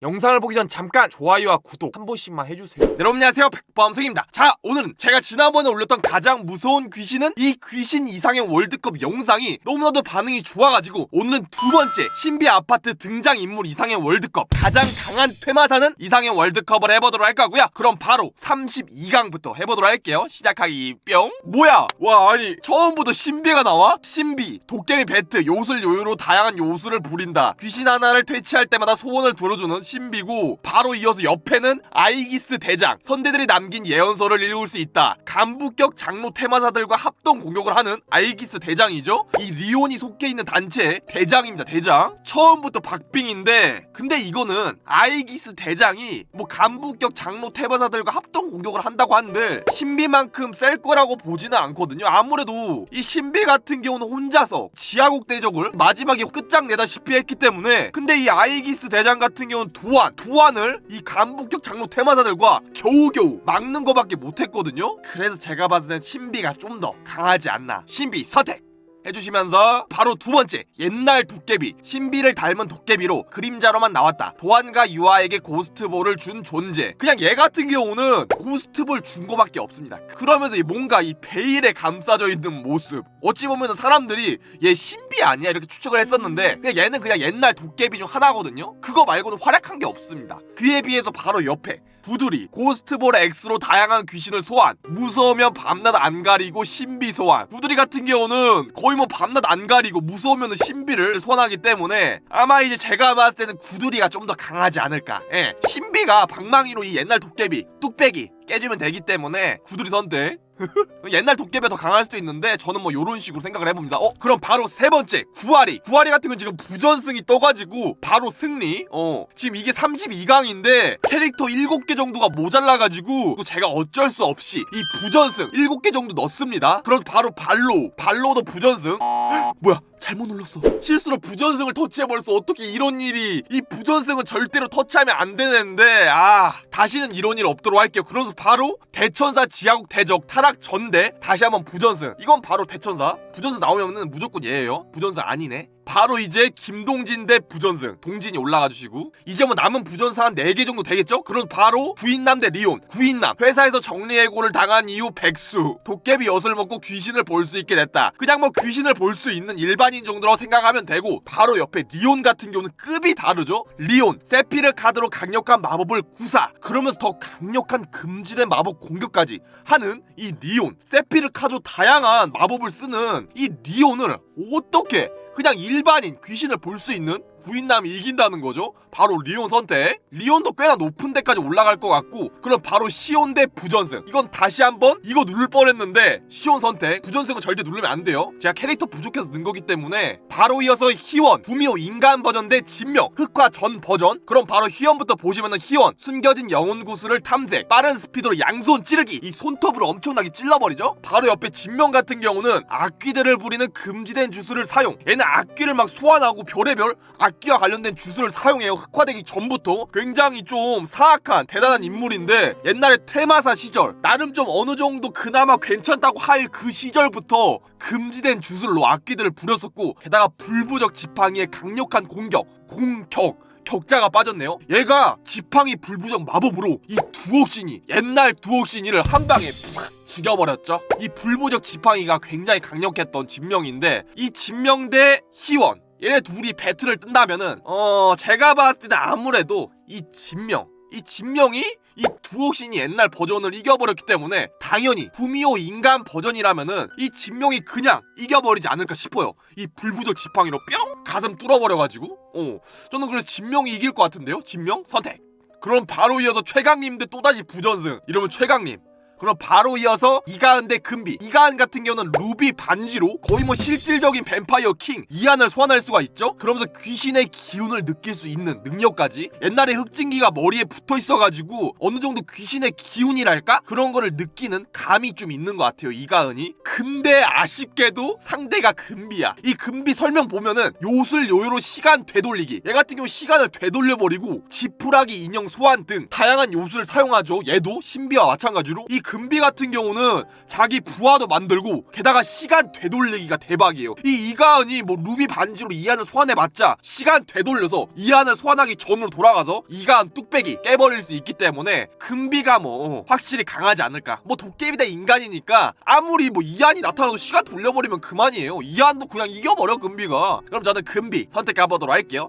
영상을 보기 전 잠깐 좋아요와 구독 한 번씩만 해주세요. 네, 여러분 안녕하세요 백범석입니다. 자 오늘은 제가 지난번에 올렸던 가장 무서운 귀신은 이 귀신 이상형 월드컵 영상이 너무나도 반응이 좋아가지고 오늘은 두 번째 신비 아파트 등장 인물 이상형 월드컵 가장 강한 퇴마사는 이상형 월드컵을 해보도록 할 거고요. 그럼 바로 32강부터 해보도록 할게요. 시작하기 뿅. 뭐야? 와 아니 처음부터 신비가 나와? 신비 도깨비 배트 요술 요요로 다양한 요술을 부린다. 귀신 하나를 퇴치할 때마다 소원을 들어주는 신비고 바로 이어서 옆에는 아이기스 대장 선대들이 남긴 예언서를 읽을 수 있다. 간부격 장로 테마사들과 합동 공격을 하는 아이기스 대장이죠. 이 리온이 속해 있는 단체의 대장입니다. 대장. 처음부터 박빙인데 근데 이거는 아이기스 대장이 뭐 간부격 장로 테마사들과 합동 공격을 한다고 한들 신비만큼 셀 거라고 보지는 않거든요. 아무래도 이 신비 같은 경우는 혼자서 지하국 대적을 마지막에 끝장내다시피 했기 때문에 근데 이 아이기스 대장 같은 경우는 도안 도안을 이 간북격 장로 테마사들과 겨우겨우 막는 거밖에 못했거든요. 그래서 제가 봤을 땐 신비가 좀 더 강하지 않나. 신비 선택. 해주시면서 바로 두 번째 옛날 도깨비 신비를 닮은 도깨비로 그림자로만 나왔다. 도안과 유아에게 고스트볼을 준 존재. 그냥 얘 같은 경우는 고스트볼 준 거밖에 없습니다. 그러면서 이 뭔가 이 베일에 감싸져 있는 모습. 어찌 보면 사람들이 얘 신비 아니야? 이렇게 추측을 했었는데 그냥 얘는 그냥 옛날 도깨비 중 하나거든요? 그거 말고는 활약한 게 없습니다. 그에 비해서 바로 옆에 두드리 고스트볼의 X로 다양한 귀신을 소환 무서우면 밤낮 안 가리고 신비 소환. 두드리 같은 경우는 거의 뭐 밤낮 안 가리고 무서우면 신비를 소환하기 때문에 아마 이제 제가 봤을 때는 구두리가 좀 더 강하지 않을까. 예 신비가 방망이로 이 옛날 도깨비 뚝배기 깨주면 되기 때문에 구두리 선택 옛날 도깨비가 더 강할 수도 있는데 저는 뭐 요런 식으로 생각을 해봅니다. 어 그럼 바로 세 번째 구아리. 구아리 같은 건 지금 부전승이 떠가지고 바로 승리. 어 지금 이게 32강인데 캐릭터 7개 정도가 모자라가지고 또 제가 어쩔 수 없이 이 부전승 7개 정도 넣습니다. 그럼 바로 발로 발로도 부전승. 뭐야 잘못 눌렀어. 실수로 부전승을 터치해버렸어. 어떻게 이런 일이. 이 부전승은 절대로 터치하면 안 되는데 아 다시는 이런 일 없도록 할게요. 그러면서 바로 대천사 지하국 대적 타락 전대. 다시 한번 부전승. 이건 바로 대천사. 부전승 나오면은 무조건 얘예요. 부전승 아니네 바로 이제 김동진 대 부전승. 동진이 올라가 주시고 이제 뭐 남은 부전사 한 4개 정도 되겠죠? 그럼 바로 구인남 대 리온. 구인남. 회사에서 정리해고를 당한 이후 백수. 도깨비 엿을 먹고 귀신을 볼 수 있게 됐다. 그냥 뭐 귀신을 볼 수 있는 일반인 정도로 생각하면 되고 바로 옆에 리온 같은 경우는 급이 다르죠? 리온 세피르 카드로 강력한 마법을 구사. 그러면서 더 강력한 금지된 마법 공격까지 하는 이 리온. 세피르 카드로 다양한 마법을 쓰는 이 리온을 어떻게 그냥 일반인 귀신을 볼 수 있는 구인남이 이긴다는 거죠. 바로 리온 선택. 리온도 꽤나 높은 데까지 올라갈 것 같고 그럼 바로 시온 대 부전승. 이건 다시 한번 이거 누를 뻔했는데 시온 선택. 부전승은 절대 누르면 안 돼요. 제가 캐릭터 부족해서 넣은 거기 때문에 바로 이어서 희원, 구미호 인간 버전 대 진명, 흑화 전 버전. 그럼 바로 희원부터 보시면은 희원 숨겨진 영혼 구슬을 탐색, 빠른 스피드로 양손 찌르기. 이 손톱으로 엄청나게 찔러버리죠. 바로 옆에 진명 같은 경우는 악귀들을 부리는 금지된 주술을 사용. 얘는 악귀를 막 소환하고 별의별 악기와 관련된 주술을 사용해요. 흑화되기 전부터 굉장히 좀 사악한 대단한 인물인데 옛날에 테마사 시절 나름 좀 어느 정도 그나마 괜찮다고 할 그 시절부터 금지된 주술로 악기들을 부렸었고 게다가 불부적 지팡이의 강력한 공격 공격 격자가 빠졌네요. 얘가 지팡이 불부적 마법으로 이 두옥신이 옛날 두옥신이를 한 방에 푹 죽여버렸죠. 이 불부적 지팡이가 굉장히 강력했던 진명인데 이 진명 대 희원 얘네 둘이 배틀을 뜬다면은 어 제가 봤을 때는 아무래도 이 진명 이 진명이 이 두옥신이 옛날 버전을 이겨버렸기 때문에 당연히 구미호 인간 버전이라면은 이 진명이 그냥 이겨버리지 않을까 싶어요. 이 불부적 지팡이로 뿅 가슴 뚫어버려가지고 어 저는 그래서 진명이 이길 것 같은데요. 진명 선택. 그럼 바로 이어서 최강님 대 또다시 부전승 이러면 최강님 그럼 바로 이어서 이가은 대 금비. 이가은 같은 경우는 루비 반지로 거의 뭐 실질적인 뱀파이어 킹. 이안을 소환할 수가 있죠? 그러면서 귀신의 기운을 느낄 수 있는 능력까지. 옛날에 흑진기가 머리에 붙어 있어가지고 어느 정도 귀신의 기운이랄까? 그런 거를 느끼는 감이 좀 있는 것 같아요 이가은이. 근데 아쉽게도 상대가 금비야. 이 금비 설명 보면은 요술 요요로 시간 되돌리기. 얘 같은 경우 시간을 되돌려버리고 지푸라기 인형 소환 등 다양한 요술을 사용하죠. 얘도 신비와 마찬가지로. 이 금비 같은 경우는 자기 부하도 만들고 게다가 시간 되돌리기가 대박이에요. 이 이가은이 뭐 루비 반지로 이한을 소환해봤자 시간 되돌려서 이한을 소환하기 전으로 돌아가서 이가은 뚝배기 깨버릴 수 있기 때문에 금비가 뭐 확실히 강하지 않을까. 뭐 도깨비 대 인간이니까 아무리 뭐 이한이 나타나도 시간 돌려버리면 그만이에요. 이한도 그냥 이겨버려 금비가. 그럼 저는 금비 선택해보도록 할게요.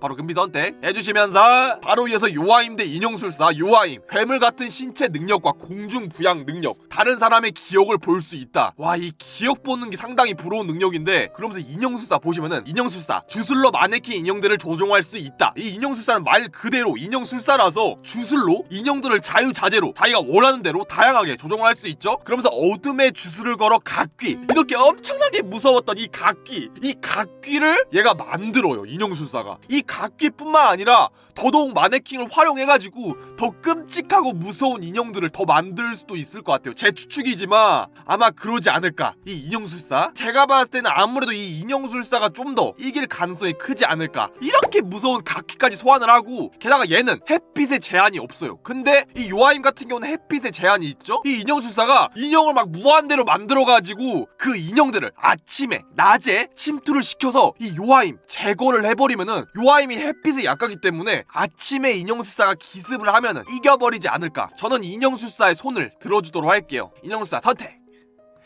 바로 금비 선택 해주시면서 바로 이어서 요아임 대 인형술사 요아임. 괴물 같은 신체 능력과 공중 부양 능력. 다른 사람의 기억을 볼 수 있다. 와 이 기억 보는 게 상당히 부러운 능력인데 그러면서 인형술사 보시면은 인형술사. 주술로 마네킹 인형들을 조종할 수 있다. 이 인형술사는 말 그대로 인형술사라서 주술로 인형들을 자유자재로 자기가 원하는 대로 다양하게 조종할 수 있죠. 그러면서 어둠의 주술을 걸어 각귀. 이렇게 엄청나게 무서웠던 이 각귀. 이 각귀를 얘가 만들어요 인형술사가. 이 각귀뿐만 아니라 더더욱 마네킹을 활용해가지고 더 끔찍하고 무서운 인형들을 더 만들 수도 있을 것 같아요. 제 추측이지만 아마 그러지 않을까 이 인형술사. 제가 봤을 때는 아무래도 이 인형술사가 좀 더 이길 가능성이 크지 않을까. 이렇게 무서운 각귀까지 소환을 하고 게다가 얘는 햇빛에 제한이 없어요. 근데 이 요아임 같은 경우는 햇빛에 제한이 있죠? 이 인형술사가 인형을 막 무한대로 만들어가지고 그 인형들을 아침에 낮에 침투를 시켜서 이 요아임 제거를 해버리면은 요아임 이 햇빛에 약하기 때문에 아침에 인형술사가 기습을 하면은 이겨버리지 않을까. 저는 인형술사의 손을 들어주도록 할게요. 인형술사 선택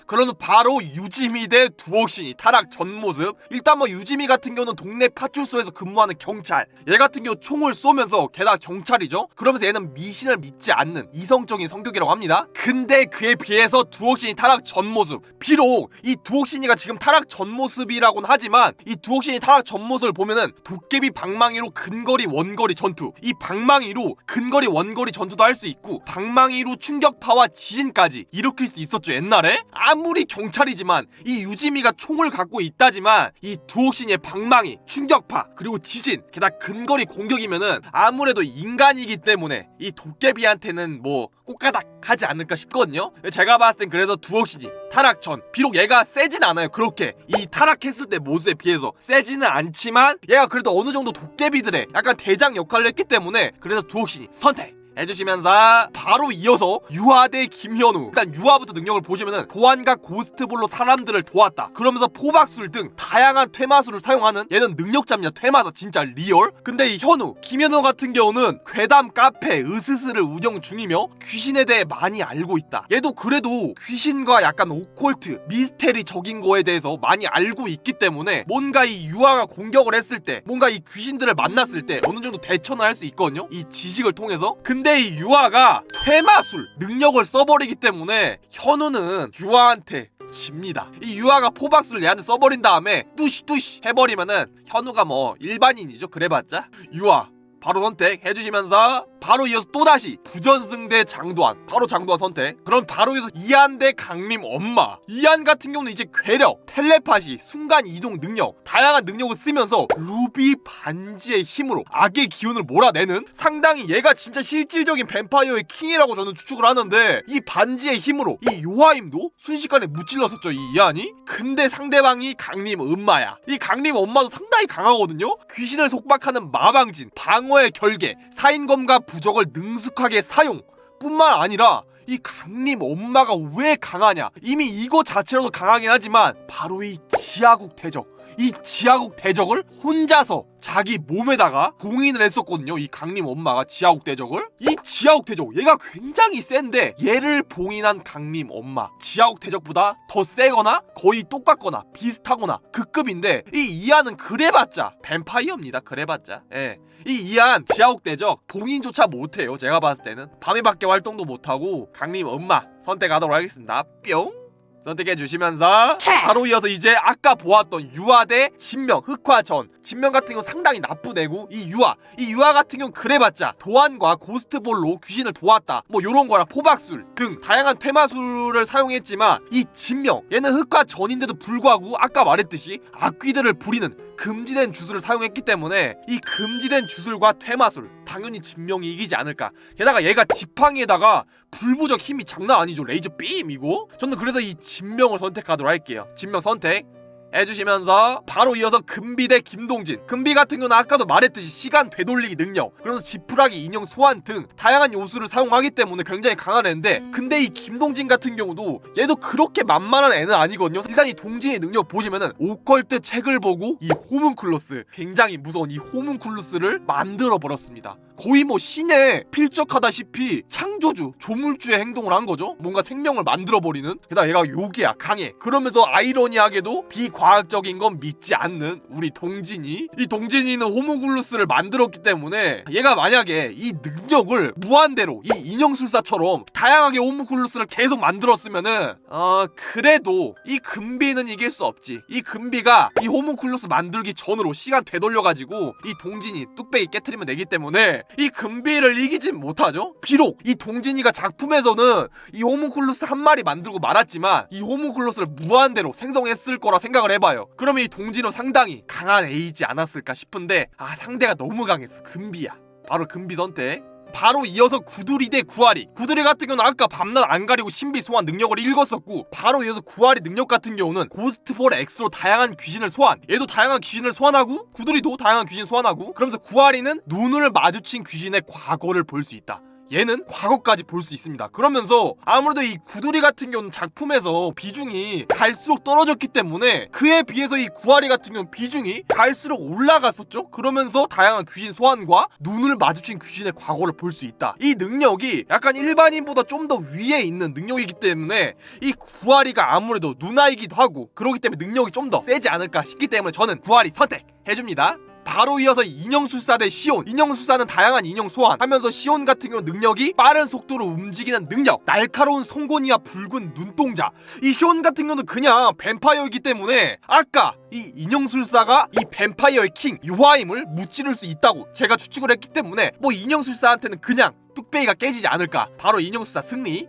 그러면 바로 유지미 대 두옥신이 타락 전 모습. 일단 뭐 유지미 같은 경우는 동네 파출소에서 근무하는 경찰. 얘 같은 경우 총을 쏘면서 게다가 경찰이죠. 그러면서 얘는 미신을 믿지 않는 이성적인 성격이라고 합니다. 근데 그에 비해서 두옥신이 타락 전 모습. 비록 이 두옥신이가 지금 타락 전 모습이라고는 하지만 이 두옥신이 타락 전 모습을 보면은 도깨비 방망이로 근거리 원거리 전투. 이 방망이로 근거리 원거리 전투도 할 수 있고 방망이로 충격파와 지진까지 일으킬 수 있었죠 옛날에. 아 무리 경찰이지만 이 유지미가 총을 갖고 있다지만 이 두옥신의 방망이, 충격파, 그리고 지진, 게다가 근거리 공격이면은 아무래도 인간이기 때문에 이 도깨비한테는 뭐 꽃가닥 하지 않을까 싶거든요. 제가 봤을 땐 그래서 두옥신이 타락 전 비록 얘가 세진 않아요. 그렇게 이 타락했을 때 모습에 비해서 세지는 않지만 얘가 그래도 어느 정도 도깨비들의 약간 대장 역할을 했기 때문에 그래서 두옥신이 선택. 해주시면서 바로 이어서 유아 대 김현우. 일단 유아부터 능력을 보시면은 보안과 고스트볼로 사람들을 도왔다. 그러면서 포박술 등 다양한 퇴마술을 사용하는 얘는 능력자입니다. 퇴마다 진짜 리얼. 근데 이 현우 김현우 같은 경우는 괴담 카페 으스스를 운영 중이며 귀신에 대해 많이 알고 있다. 얘도 그래도 귀신과 약간 오콜트 미스테리적인 거에 대해서 많이 알고 있기 때문에 뭔가 이 유아가 공격을 했을 때 뭔가 이 귀신들을 만났을 때 어느 정도 대처는 할 수 있거든요. 이 지식을 통해서. 근데 이 유아가 퇴마술 능력을 써버리기 때문에 현우는 유아한테 집니다. 이 유아가 포박술 얘한테 써버린 다음에 뚜시뚜시 해버리면은 현우가 뭐 일반인이죠. 그래봤자 유아 바로 선택 해주시면서 바로 이어서 또다시 부전승 대 장도환 바로 장도환 선택. 그럼 바로 이어서 이한 대 강림 엄마. 이한 같은 경우는 이제 괴력 텔레파시 순간 이동 능력 다양한 능력을 쓰면서 루비 반지의 힘으로 악의 기운을 몰아내는 상당히 얘가 진짜 실질적인 뱀파이어의 킹이라고 저는 추측을 하는데 이 반지의 힘으로 이 요하임도 순식간에 무찔렀었죠 이 이한이? 근데 상대방이 강림 엄마야. 이 강림 엄마도 상당히 강하거든요? 귀신을 속박하는 마방진 방어의 결계 사인검과 부적을 능숙하게 사용. 뿐만 아니라 이 강림 엄마가 왜 강하냐. 이미 이거 자체로도 강하긴 하지만 바로 이 지하국 대적 이 지하국 대적을 혼자서 자기 몸에다가 봉인을 했었거든요. 이 강림 엄마가 지하국 대적을. 이 지하국 대적 얘가 굉장히 센데 얘를 봉인한 강림 엄마. 지하국 대적보다 더 세거나 거의 똑같거나 비슷하거나 그 급인데 이 이하는 그래봤자 뱀파이어입니다. 그래봤자. 예. 이 이한 지하국 대적 봉인조차 못해요. 제가 봤을 때는 밤에 밖에 활동도 못하고 강림 엄마 선택하도록 하겠습니다. 뿅. 선택해 주시면서 바로 이어서 이제 아까 보았던 유아 대 진명 흑화전. 진명 같은 경우 상당히 나쁜 애고 이 유아. 이 유아 같은 경우 그래봤자 도안과 고스트볼로 귀신을 도왔다. 뭐 요런 거랑 포박술 등 다양한 퇴마술을 사용했지만 이 진명 얘는 흑화전인데도 불구하고 아까 말했듯이 악귀들을 부리는 금지된 주술을 사용했기 때문에 이 금지된 주술과 퇴마술 당연히 진명이 이기지 않을까. 게다가 얘가 지팡이에다가 불부적 힘이 장난 아니죠. 레이저 빔 이거? 저는 그래서 이 진명을 선택하도록 할게요. 진명 선택 해주시면서 바로 이어서 금비 대 김동진. 금비 같은 경우는 아까도 말했듯이 시간 되돌리기 능력 그러면서 지푸라기 인형 소환 등 다양한 요소를 사용하기 때문에 굉장히 강한 애인데 근데 이 김동진 같은 경우도 얘도 그렇게 만만한 애는 아니거든요. 일단 이 동진의 능력 보시면은 오컬트 책을 보고 이 호문클로스 굉장히 무서운 이 호문클로스를 만들어 버렸습니다. 거의 뭐 신에 필적하다시피 창조주 조물주의 행동을 한 거죠. 뭔가 생명을 만들어 버리는. 게다가 얘가 요기야 강해. 그러면서 아이러니하게도 비과 학적인 건 믿지 않는 우리 동진이? 이 동진이는 호문클로스를 만들었기 때문에 얘가 만약에 이 능력을 무한대로 이 인형술사처럼 다양하게 호문클로스를 계속 만들었으면은 어 그래도 이 금비는 이길 수 없지. 이 금비가 이 호문클로스 만들기 전으로 시간 되돌려가지고 이 동진이 뚝배기 깨트리면 되기 때문에 이 금비를 이기진 못하죠. 비록 이 동진이가 작품에서는 이 호문클로스 한 마리 만들고 말았지만 이 호문클로스를 무한대로 생성했을 거라 생각 을 해봐요. 그러면 이 동진은 상당히 강한 애이지 않았을까 싶은데 아 상대가 너무 강했어. 금비야. 바로 금비 선택. 바로 이어서 구두리 대 구아리. 구두리 같은 경우는 아까 밤낮 안 가리고 신비 소환 능력을 읽었었고 바로 이어서 구아리 능력 같은 경우는 고스트볼 X로 다양한 귀신을 소환. 얘도 다양한 귀신을 소환하고 구두리도 다양한 귀신 소환하고 그러면서 구아리는 눈을 마주친 귀신의 과거를 볼 수 있다 얘는 과거까지 볼 수 있습니다. 그러면서 아무래도 이 구두리 같은 경우는 작품에서 비중이 갈수록 떨어졌기 때문에 그에 비해서 이 구아리 같은 경우는 비중이 갈수록 올라갔었죠. 그러면서 다양한 귀신 소환과 눈을 마주친 귀신의 과거를 볼 수 있다. 이 능력이 약간 일반인보다 좀 더 위에 있는 능력이기 때문에 이 구아리가 아무래도 누나이기도 하고 그러기 때문에 능력이 좀 더 세지 않을까 싶기 때문에 저는 구아리 선택 해줍니다. 바로 이어서 인형술사 대 시온. 인형술사는 다양한 인형 소환. 하면서 시온 같은 경우 능력이 빠른 속도로 움직이는 능력. 날카로운 송곳니와 붉은 눈동자. 이 시온 같은 경우는 그냥 뱀파이어이기 때문에 아까 이 인형술사가 이 뱀파이어의 킹 요하임을 무찌를 수 있다고 제가 추측을 했기 때문에 뭐 인형술사한테는 그냥 뚝배기가 깨지지 않을까. 바로 인형술사 승리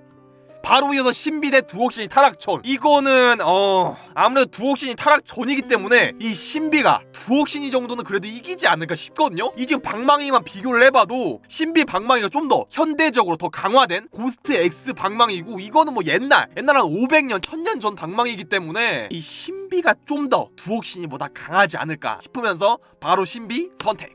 바로 이어서 신비대 두옥신이 타락전 이거는 어 아무래도 두옥신이 타락전이기 때문에 이 신비가 두옥신이 정도는 그래도 이기지 않을까 싶거든요. 이 지금 방망이만 비교를 해봐도 신비 방망이가 좀 더 현대적으로 더 강화된 고스트 X 방망이고 이거는 뭐 옛날 옛날 한 500년 1000년 전 방망이기 때문에 이 신비가 좀 더 두옥신이보다 강하지 않을까 싶으면서 바로 신비 선택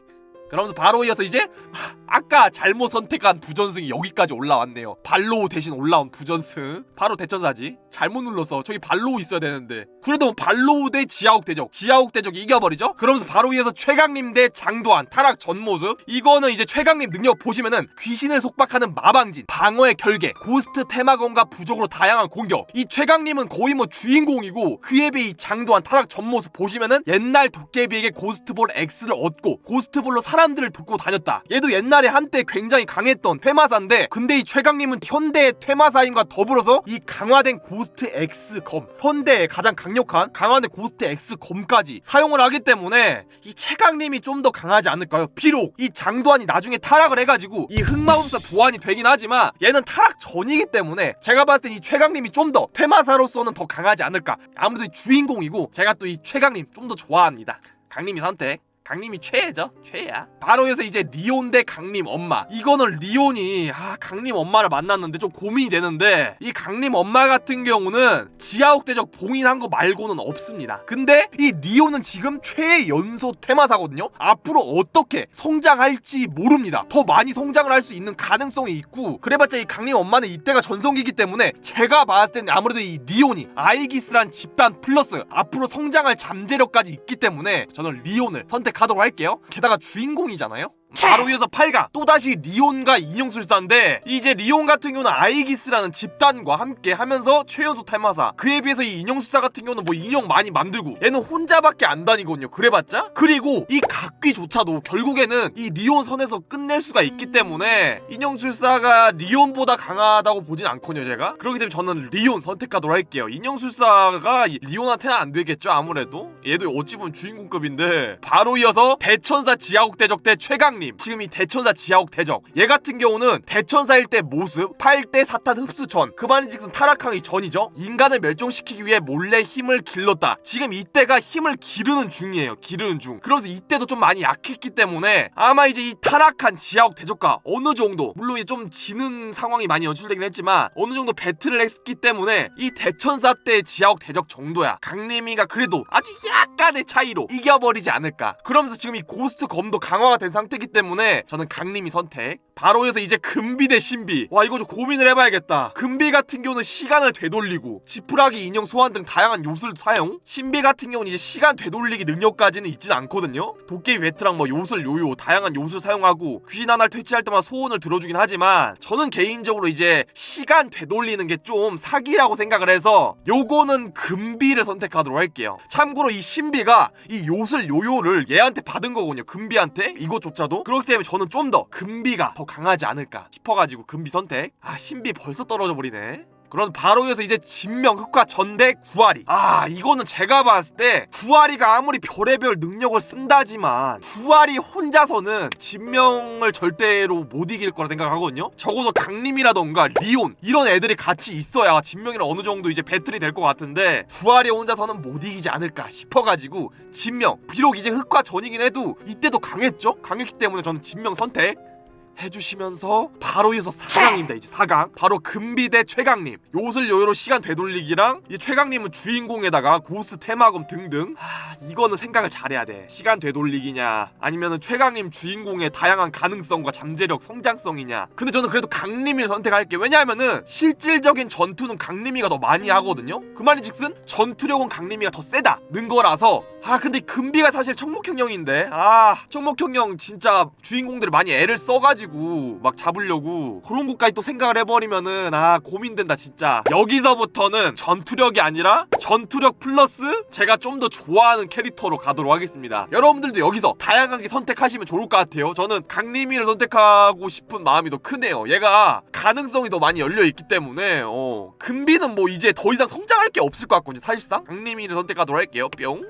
그러면서 바로 이어서 이제 하, 아까 잘못 선택한 부전승이 여기까지 올라왔네요. 발로우 대신 올라온 부전승. 바로 대천사지. 잘못 눌러서 저기 발로우 있어야 되는데. 그래도 뭐 발로우 대 지하옥 대적. 지하옥 대적이 이겨버리죠. 그러면서 바로 이어서 최강림 대 장도한 타락 전 모습. 이거는 이제 최강림 능력 보시면은 귀신을 속박하는 마방진, 방어의 결계, 고스트 테마건과 부족으로 다양한 공격. 이 최강림은 거의 뭐 주인공이고 그에 비해 이 장도한 타락 전 모습 보시면은 옛날 도깨비에게 고스트볼 X를 얻고 고스트볼로 사람들을 돕고 다녔다. 얘도 옛날에 한때 굉장히 강했던 퇴마사인데 근데 이 최강림은 현대의 퇴마사인과 더불어서 이 강화된 고스트 X 검 현대의 가장 강력한 강화된 고스트 X 검까지 사용을 하기 때문에 이 최강림이 좀 더 강하지 않을까요? 비록 이 장도환이 나중에 타락을 해가지고 이 흑마법사 도안이 되긴 하지만 얘는 타락 전이기 때문에 제가 봤을 땐 이 최강림이 좀 더 퇴마사로서는 더 강하지 않을까 아무래도 이 주인공이고 제가 또 이 최강림 좀더 좋아합니다 강림이 선택 강림이 최애죠? 최애야. 바로 여기서 이제 리온 대 강림 엄마. 이거는 리온이 아 강림 엄마를 만났는데 좀 고민이 되는데 이 강림 엄마 같은 경우는 지하옥 대적 봉인한 거 말고는 없습니다. 근데 이 리온은 지금 최애 연소 테마사거든요? 앞으로 어떻게 성장할지 모릅니다. 더 많이 성장을 할 수 있는 가능성이 있고 그래봤자 이 강림 엄마는 이때가 전성기이기 때문에 제가 봤을 때는 아무래도 이 리온이 아이기스란 집단 플러스 앞으로 성장할 잠재력까지 있기 때문에 저는 리온을 선택 하도록 할게요. 게다가 주인공이잖아요 바로 위에서 8강 또다시 리온과 인형술사인데 이제 리온 같은 경우는 아이기스라는 집단과 함께 하면서 최연소 탈마사. 그에 비해서 이 인형술사 같은 경우는 뭐 인형 많이 만들고 얘는 혼자밖에 안 다니거든요. 그래봤자? 그리고 이 각귀조차도 결국에는 이 리온 선에서 끝낼 수가 있기 때문에 인형술사가 리온보다 강하다고 보진 않거든요 제가. 그렇기 때문에 저는 리온 선택하도록 할게요. 인형술사가 이 리온한테는 안 되겠죠 아무래도? 얘도 어찌 보면 주인공급인데. 바로 이어서 대천사 지하국 대적 대 최강 최강림 지금 이 대천사 지하옥 대적. 얘 같은 경우는 대천사일 때 모습 8대 사탄 흡수 전 그만인즉슨 타락하기 전이죠. 인간을 멸종시키기 위해 몰래 힘을 길렀다. 지금 이때가 힘을 기르는 중이에요. 기르는 중. 그러면서 이때도 좀 많이 약했기 때문에 아마 이제 이 타락한 지하옥 대적과 어느 정도 물론 이제 좀 지는 상황이 많이 연출되긴 했지만 어느 정도 배틀을 했기 때문에 이 대천사 때 지하옥 대적 정도야. 강림이가 그래도 아주 약간의 차이로 이겨버리지 않을까. 그러면서 지금 이 고스트 검도 강화가 된 상태이기 때문에 저는 강림이 선택 바로 이어서 이제 금비 대 신비. 와 이거 좀 고민을 해봐야겠다. 금비 같은 경우는 시간을 되돌리고 지푸라기 인형 소환 등 다양한 요술 사용? 신비 같은 경우는 이제 시간 되돌리기 능력까지는 있진 않거든요. 도깨비 배트랑 뭐 요술 요요 다양한 요술 사용하고 귀신 하나를 퇴치할 때마다 소원을 들어주긴 하지만 저는 개인적으로 이제 시간 되돌리는 게 좀 사기라고 생각을 해서 요거는 금비를 선택하도록 할게요. 참고로 이 신비가 이 요술 요요를 얘한테 받은 거거든요. 금비한테? 이것조차도? 그렇기 때문에 저는 좀 더 금비가 더 강하지 않을까 싶어가지고 금비 선택. 아 신비 벌써 떨어져 버리네. 그럼 바로 이어서 이제 진명 흑화 전대 구아리. 아 이거는 제가 봤을 때 구아리가 아무리 별의별 능력을 쓴다지만 구아리 혼자서는 진명을 절대로 못 이길 거라 생각하거든요. 적어도 강림이라던가 리온 이런 애들이 같이 있어야 진명이랑 어느 정도 이제 배틀이 될 것 같은데 구아리 혼자서는 못 이기지 않을까 싶어가지고 진명. 비록 이제 흑화 전이긴 해도 이때도 강했죠? 강했기 때문에 저는 진명 선택 해주시면서 바로 이어서 4강입니다 이제 4강. 바로 금비대 최강님. 요술 요요로 시간 되돌리기랑 이 최강님은 주인공에다가 고스 테마검 등등. 하, 이거는 생각을 잘해야 돼. 시간 되돌리기냐 아니면은 최강님 주인공의 다양한 가능성과 잠재력 성장성이냐. 근데 저는 그래도 강림이를 선택할게요 왜냐하면은 실질적인 전투는 강림이가 더 많이 하거든요? 그 말인즉슨 전투력은 강림이가 더 세다는 거라서 아 근데 금비가 사실 청목형형인데. 아 청목형형 진짜 주인공들이 많이 애를 써가지고 막 잡으려고 그런 것까지 또 생각을 해버리면은 아 고민된다 진짜. 여기서부터는 전투력이 아니라 전투력 플러스 제가 좀 더 좋아하는 캐릭터로 가도록 하겠습니다. 여러분들도 여기서 다양하게 선택하시면 좋을 것 같아요. 저는 강림이를 선택하고 싶은 마음이 더 크네요. 얘가 가능성이 더 많이 열려있기 때문에 어 금비는 뭐 이제 더 이상 성장할 게 없을 것 같거든요 사실상. 강림이를 선택하도록 할게요. 뿅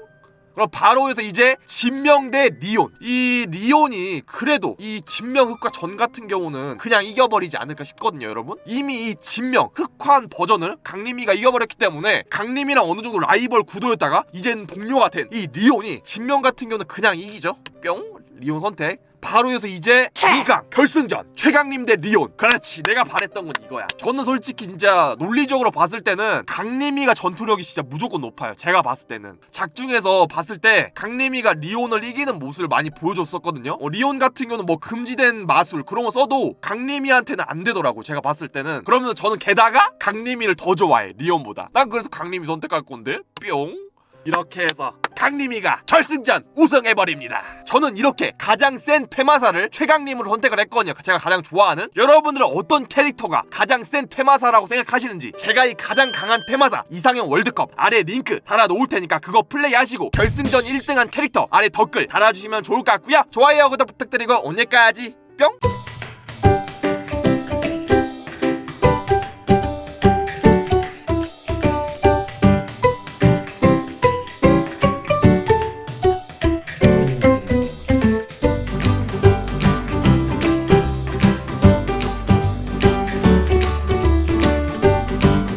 그럼 바로 여기서 이제 진명 대 리온. 이 리온이 그래도 이 진명 흑화 전 같은 경우는 그냥 이겨버리지 않을까 싶거든요 여러분. 이미 이 진명 흑화한 버전을 강림이가 이겨버렸기 때문에 강림이랑 어느 정도 라이벌 구도였다가 이젠 동료가 된 이 리온이 진명 같은 경우는 그냥 이기죠. 뿅 리온 선택. 바로 이어서 이제 2강 결승전. 최강림 대 리온. 그렇지. 내가 바랬던 건 이거야. 저는 솔직히 진짜 논리적으로 봤을 때는 강림이가 전투력이 진짜 무조건 높아요. 제가 봤을 때는. 작중에서 봤을 때 강림이가 리온을 이기는 모습을 많이 보여줬었거든요. 어, 리온 같은 경우는 뭐 금지된 마술 그런 거 써도 강림이한테는 안 되더라고 제가 봤을 때는. 그러면서 저는 게다가 강림이를 더 좋아해 리온보다. 난 그래서 강림이 선택할 건데. 뿅 이렇게 해서 강림이가 결승전 우승해버립니다. 저는 이렇게 가장 센 퇴마사를 최강림으로 선택을 했거든요. 제가 가장 좋아하는 여러분들은 어떤 캐릭터가 가장 센 퇴마사라고 생각하시는지 제가 이 가장 강한 퇴마사 이상형 월드컵 아래 링크 달아놓을 테니까 그거 플레이하시고 결승전 1등한 캐릭터 아래 댓글 달아주시면 좋을 것 같고요. 좋아요 구독 부탁드리고 오늘까지 뿅